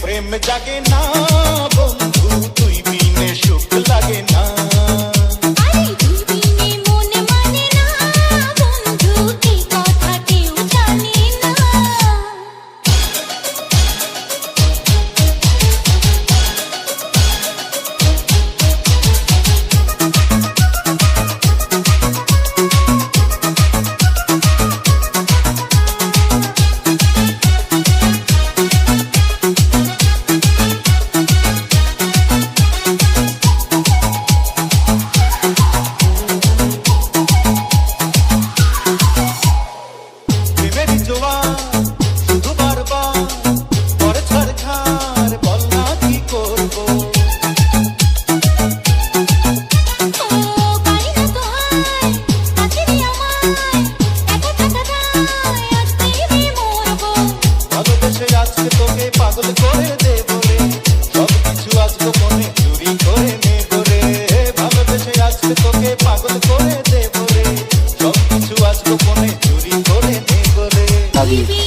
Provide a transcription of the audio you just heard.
প্রেম জাগে না বন্ধু তুই বিনে সুখ লাগে না। Bobby.